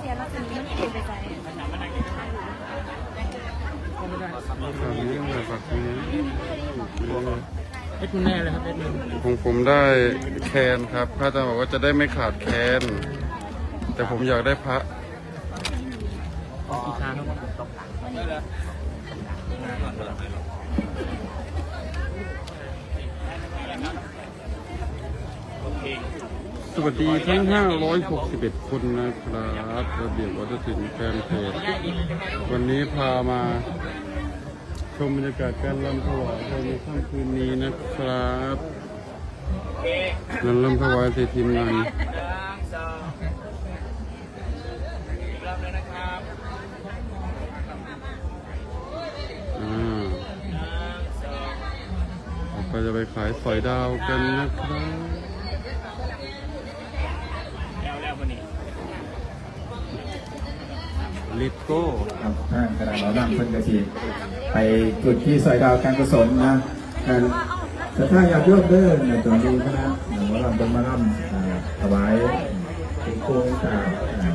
เทียนแล้วจะมีเก็บไปใส่ฝั่งนี้เลยฝั่งนี้เอ็ดคุณแน่เลยครับเอ็ดหนึ่งของผมได้แคนครับพระอาจารย์บอกว่าจะได้ไม่ขาดแคน แต่ผมอยากได้พระอีกครั้งครับ ส วัสดีทั้ง 561 คนนะครับระเบียบวัฒนศิลป์แฟนเพจวันนี้พามาชมบรรยากาศการรำถวายภายในค่ำคืนนี้นะครับนันรำถวายสร็จทีมงานเราก็จะไปขายสอยดาวกันนะครับ แล้วแล้ววันนี้ ลิโก้ครับทางคณะหมอลำเพิ่นกระสีไปจุดที่ซอยดาวการกุศลนะการแต่ถ้าอยากยกเด้อในตอนนี้คณะหมอลำเป็นมาลำอ่าถวายเป็นโครงต่างอ่า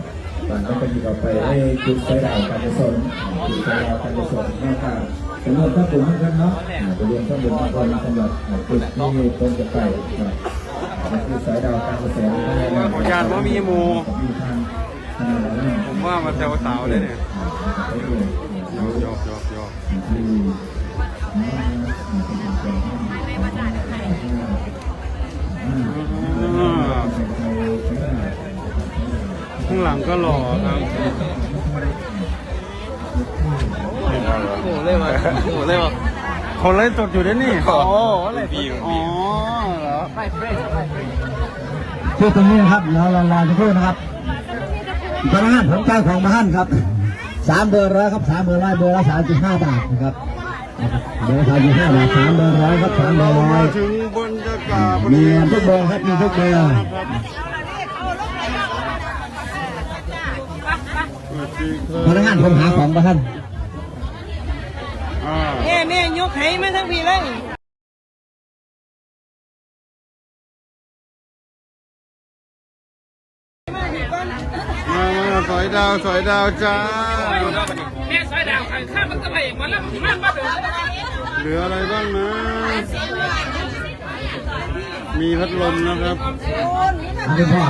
ตอนนั้นก็มีเราไปให้จุดซอยดาวการกุศลอ่าจุดซอยดาวการกุศลแม่ค่ะจำนวนพระบุญทั้งนั้นเนาะอ่าไปรวมพระบุญทั้งคนสำหรับอ่าจุดที่ตรงจะไปครับจุดซอยดาวการกุศลขออนุญาตว่ามีหมู่ ว่ามาแซวสาวเลยเนี่ยไปด้วยยอกยอกยอกยอกอ่าข้างหลังก็หล่อครับโอ้เล่มาโอ้เล่มาคนเล่นสดอยู่ด้วยนี่โอ้อะไรพี่อ๋อเหรอไปเฟรชไปเฟรชชื่อตรงนี้นะครับเราเรารอจะพูดนะครับ พนักงานผมเจ้าของบ้านครับสามเบอร์ร้อยครับสามเบอร์ร้อยเบอร์ละสามสิบห้าบาทนะครับเบอร์สามสิบห้าบาทสามเบอร์ร้อยครับสามเบอร์ร้อมายถึงบรรยากาศมีทุกเบอร์ครับมีทุกเบอร์นะครับสวัสดีครับพนักงานผมหาของบ้านอ่าเนี่ยเนี่ยยกให้มาทั้งพีเลย อยดาวสอยดาวจ้า แม่สายดาวข้ามมันก็ไปอีกวันละมากมาเดินเหลืออะไรบ้างนะ มีพัดลมนะครับ อันนี้พ่อ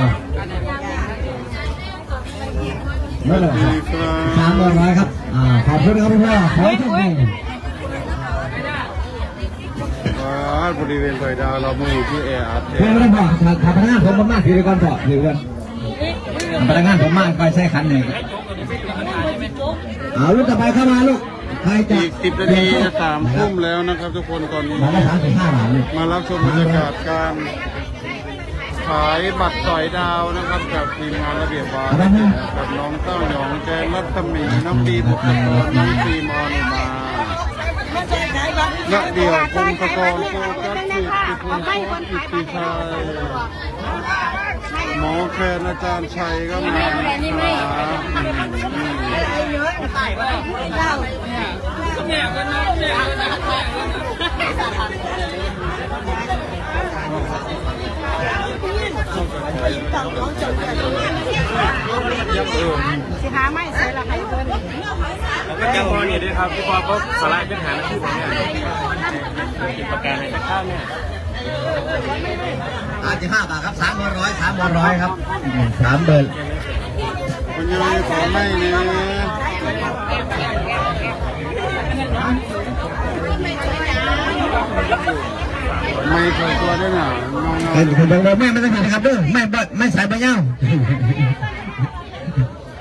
ไม่เลยดีครับสามเบอร์ร้อยครับ อ่า ขอบคุณครับพ่อขอให้ทุกคนอ่าบริเวณสอยดาวเราไม่อยู่ที่แออัดเพื่อนไม่ได้บอกขับพนักงานผมมากถือก่อนเถอะถือก่อน พนักงานผมมากไปใช้คันหนึ่งเอาลูกต่อไปเข้ามาลูกใครจะอีกสิบนาทีจะสามทุ่มแล้วนะครับ ทุกคนตอนนี้ มาละสามสิบห้าบาทลูกมารับชมบรรยากาศการขายบัตรสอยดาวนะครับกับทีมงานระเบียบวาระกับน้องเต้าหยองแจงรัตมีน้องปีบุตรกรน้องปีมอนุมาณเดี่ยวพงศกรโฟกัสสิทธิ์พลโคตอิทธิชัย หมอแคนอาจารย์ชัยก็มาครับสิหาไม่ใส่ละให้เพิ่นแล้วก็ยังพอเนี่ยด้วยครับพี่ปอก็สลด์เป็นหาหน้าที่ผมเนี่ยติดประกันในข้าวเนี่ย สามสิบห้าบาทครับสามเบอร์ร้อยสามเบอร์ร้อยครับสามเบอร์คุณยายขอไม่เนี่ยไม่เคยตัวด้วยนะน้องเห็นคุณบอกว่าแม่ไม่ต้องนะครับเด้อไม่บ่ไม่ใส่ใบเย้า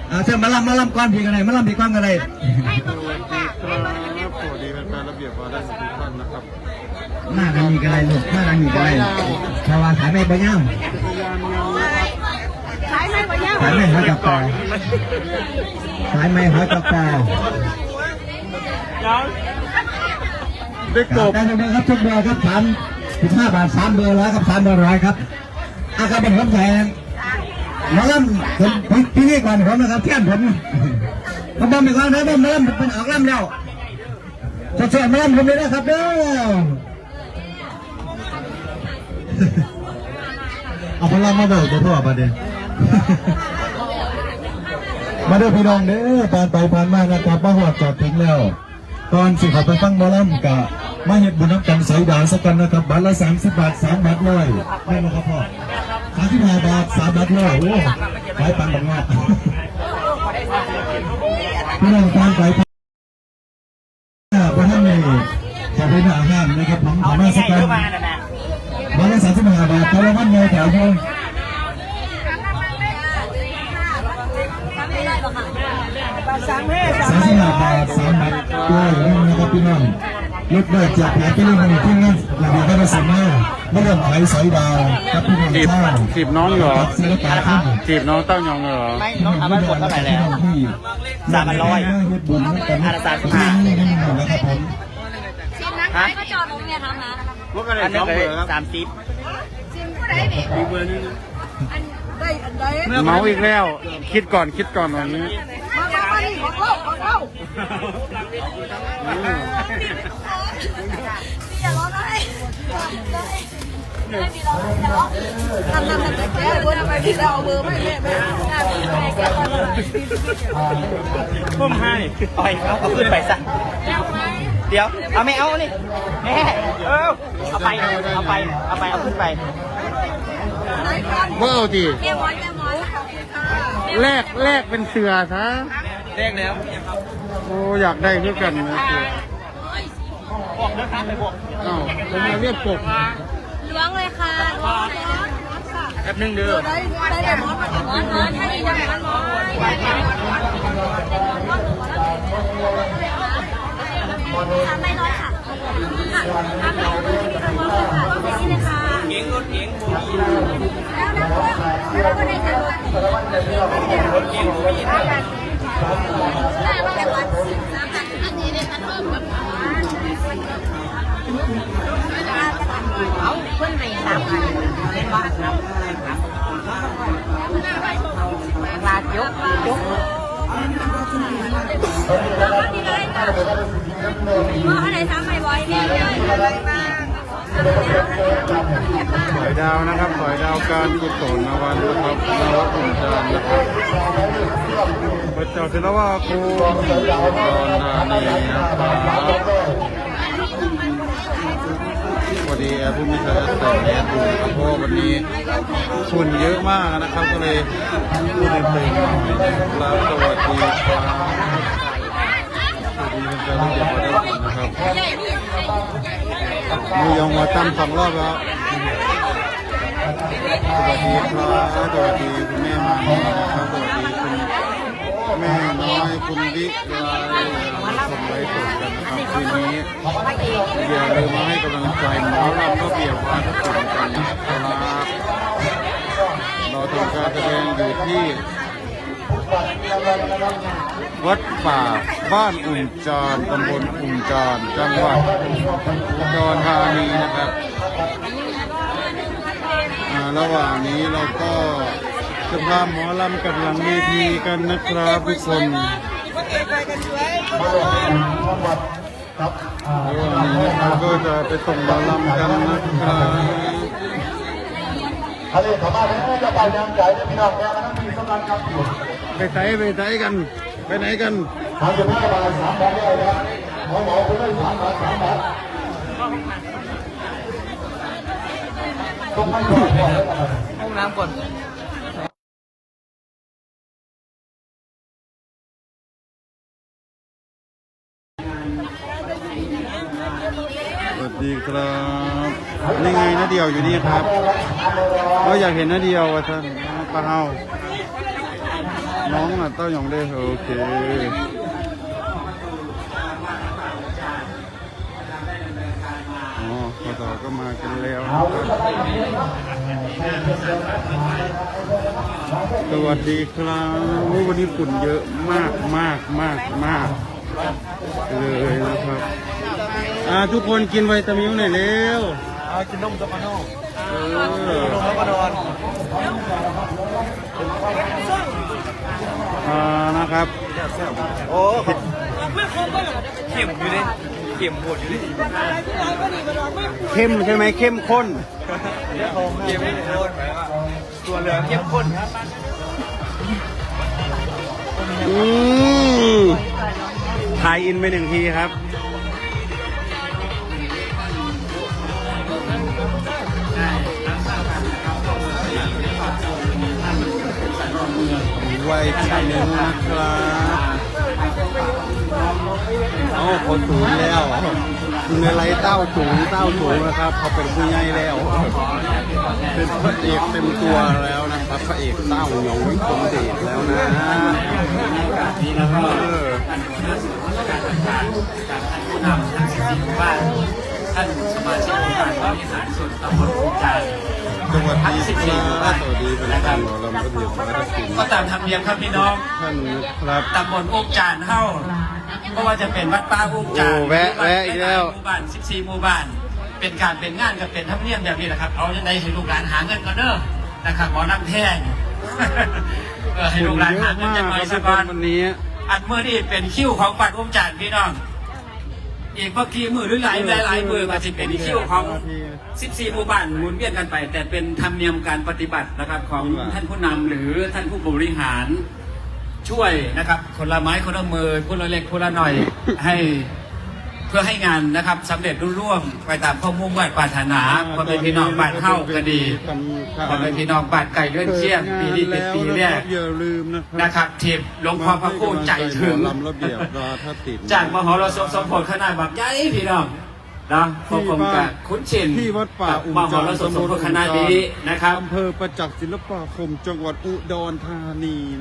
เอาเชิญมาลำมาลำก้อนพีกันเลยมาลำพีก้อนกันเลยๆสวัสดีครับสวัสดีแฟนๆระเบียบวาระทุกท่านนะครับ หน้าดังมีกันเลยลูกหน้าดังมีกันเลยชาวาขายไม่ใบเย้าจักรยานยนต์นะครับขายไม่บ่ยาวขายไม่หอยจับปลาขายไม่หอยจับปลาได้กบได้ทุกเบอร์ครับทุกเบอร์ครับสามสิบห้าบาทสามเบอร์ร้อยครับสามเบอร์ร้อยครับอาการเป็นผมแทนหมาลำผมผมพี่นี่ก่อนผมนะครับเที่ยงผมผมบอกไปก่อนนะผมมาลำเป็นออกลำแล้วจะเสียมาลำผมเลยนะครับเด้อ เอาพลังมาเบิกตัวพ่อประเดี๋ยวมาเด้อพี่น้องเด้อผ่านไปผ่านมานะครับมาหอดจอดถึงแล้ว ตอนสิขับไปฟังหมอลำกะมาเห็ดบุญน้ำกันใส่ดาวสักกันนะครับบัตรละสามสิบบาทสามบาทร้อยได้ไหมครับพ่อสามสิบห้าบาทสามบาทร้อยโอ้ขายปันบังงาพี่น้องทางไป สามแม่สามสิบห้าบาทสามบาทด้วยนะครับพี่น้องลดได้จากแผนไปเรื่องหนึ่งที่นั่นอย่างเดียวก็ได้สามารถไม่เรื่องขายสอยดาวกับพี่น้องจีบชาวจีบน้องอยู่เหรอศิลปะขึ้นจีบน้องเต้ายองเหรอไม่น้องทำมันหมดเท่าไหร่แล้วสามพันร้อยเฮ็ดบุญกันอันละสามสิบห้านี่นี่นะครับผมชิมนักขายก็จอดตรงเนี้ยทำนะอันนี้เคยสามสิบชิมผู้ใดนี่อัน ได้อันใดเมาอีกแล้ว คิดก่อนคิดก่อนวันนี้มามามานี่ของเราของเราอย่าร้องเลยไม่มีร้องไม่ร้องทำทำทำแต่แกวนไปที่เราเอาเบอร์ไม่แม่แม่แม่แม่แกก่อนเลยพุ่มให้ปล่อยเขาเอาขึ้นไปซะเดี๋ยวเอาไม่เอานี่แม่เออเอาไปเอาไปเอาไปเอาขึ้นไป ว่าเอาดิแกมอนแกมอนขอบคุณค่ะแลกแลกเป็นเสือซะเรียกแล้วโอ้อยากได้ด้วยกันนะเสือบอกเลิกครับไปบอกเอ้าผมมาเรียกปกล้วงเลยค่ะล้วงแป๊บนึงเด้อได้ได้ได้มอนมอนมอนถ้าดีจะมอนมอนทำไม่ร้อยค่ะค่ะทำไม่ร้อยค่ะมอนค่ะนี่ เลยค่ะเก่งรถเก่งแล้วแล้วแล้วก็ได้จังหวะนี้ได้มาเป็นวันสิบสามพันอันนี้ได้มาเพื่อนไปสามพันเป็นบาทครับลาดยกยกว่าอะไรทำไมบ่อยเนี่ยเลยมาก สอยดาวนะครับสอยดาวการกุศลนวันนะครับนวัดอุ่นจานนะครับพระเจ้าศิลวาครูตอนนานีนะครับพอดีแอร์ผู้มีการใส่แมสดูครับเพราะว่าวันนี้ฝุ่นเยอะมากนะครับก็เลยพูดเต็มๆหน่อยนะครับสวัสดีครับ มียองมาตั้มสองรอบแล้วสวัสดีครับสวัสดีคุณแม่มานะครับสวัสดีคุณแม่น้อยคุณวิไลชมไลฟ์สดกันนะครับคืนนี้อย่าลืมมาให้กำลังใจหมอลำก็เบียบว่าทุกคนกันนะครับเราทำการแสดงอยู่ที่ วัดป่าบ้านอุ่นจานตำบลอุ่นจานจังหวัดอุดรธานีนะครับอ่าระหว่างนี้เราก็จะพาหมอลำกับหลังเวทีกันนะครับทุกคนระหว่างนี้เราก็จะไปส่งหมอลำกันนะครับทะเลขม่าแล้วจะไปยังไก่พี่น้องแม่มันต้องมีสำนักครับไปไหนไปไหนกัน ไปไหนกันทางจะพาบาทสามบาทเลยนะหมอหมอคุณได้สามบาทสามบาทต้องให้ก่อนห้องน้ำก่อนสวัสดีครับนี่ไงนาเดียวอยู่นี่ครับเราอยากเห็นนาเดียววะท่านปลาเฮา น้องอะเต้ายองได้เหรอโอเคอ๋อพอต่อก็มากันแล้วนะครับสวัสดีครับโอ้วันนี้ฝุ่นเยอะมากมากมากมากเลยนะครับอ่าทุกคนกินไวตามิวหน่อยเร็วเอากินนมตะกันโน่เออนมแล้วก็นอน อ่านะครับ โอ้ขอบไม่คงก็เหรอเข็มอยู่ดิเข็มปวดอยู่นี่ร้านก็ดีมันนไม่เข้มใช่ไหมเข้มข้นเข้มปวดตัวเหลืองเข้มข้นครัอืมทายอินไปหนึ่งทีครับ ไว้ชัยนะครับเอาคนสูงแล้วคุณอะไรเต้าสูงเต้าสูงนะครับเขาเป็นผู้ใหญ่แล้ว เป็นพระเอกเต็มตัวแล้วนะครับพระเอกเต้าหยองวิกรมเดชแล้วนะเออผู้นำทั้งสิบหมู่บ้าน ท่านสมาชิกองค์การบริหารส่วนตำบลภูจานสวัสดีครับสวัสดีเป็นการหมอลำระเบียบวัฒนศิลป์ก็ตามธรรมเนียมครับพี่น้องท่านนะครับตำบลอุ้มจานเฮ้าเพราะว่าจะเป็นวัดป้าอุ้มจานโอ้แวะแวะอีกแล้วหมู่บ้าน14หมู่บ้าน เป็นการเป็นงานกับเป็นธรรมเนียมแบบนี้แหละครับ เอาจะได้ให้ลูกหลานหาเงินก่อนเด้อนะครับหมอน้ำแท่งเออให้ลูกหลานหาเงินจะหน่อยสักก่อนวันนี้อันเมื่อนี่เป็นคิวของปัดอุ้มจานพี่น้อง อีกเมื่อกี้มือหรือหลายหลายหลายมือก็จะเป็นคิวของ 14หมู่บ้านหมุนเวียนกันไป แต่เป็นธรรมเนียมการปฏิบัตินะครับของท่านผู้นำหรือท่านผู้บริหารช่วยนะครับคนละไม้คนละมือคนละเล็กคนละหน่อยให้ เพื่อให้งานนะครับสำเร็จรุ่ร่วงไปตามข้อมุ่งมั่นปรารถนาพอเป็นพี่น้องบ้านเข้าก็ดีพอเป็นพี่น้องบ้านไก่เลื่อนเชี่ยงปีนี้เป็นปีแรกอย่าลืมนะครันะครับทีมหลวงพ่อพระครูใจถึงลำระเบียบราทศิลป์จากมหรสพสมผลขนาดบักใหญ่พี่น้องนะพวกผมกับคุ้นชินที่วัดป่าอุ่มมหจารสพสมผลขนาดนี้นะครับอำเภอประจักษ์ศิลปาคมจังหวัดอุดรธานีนะ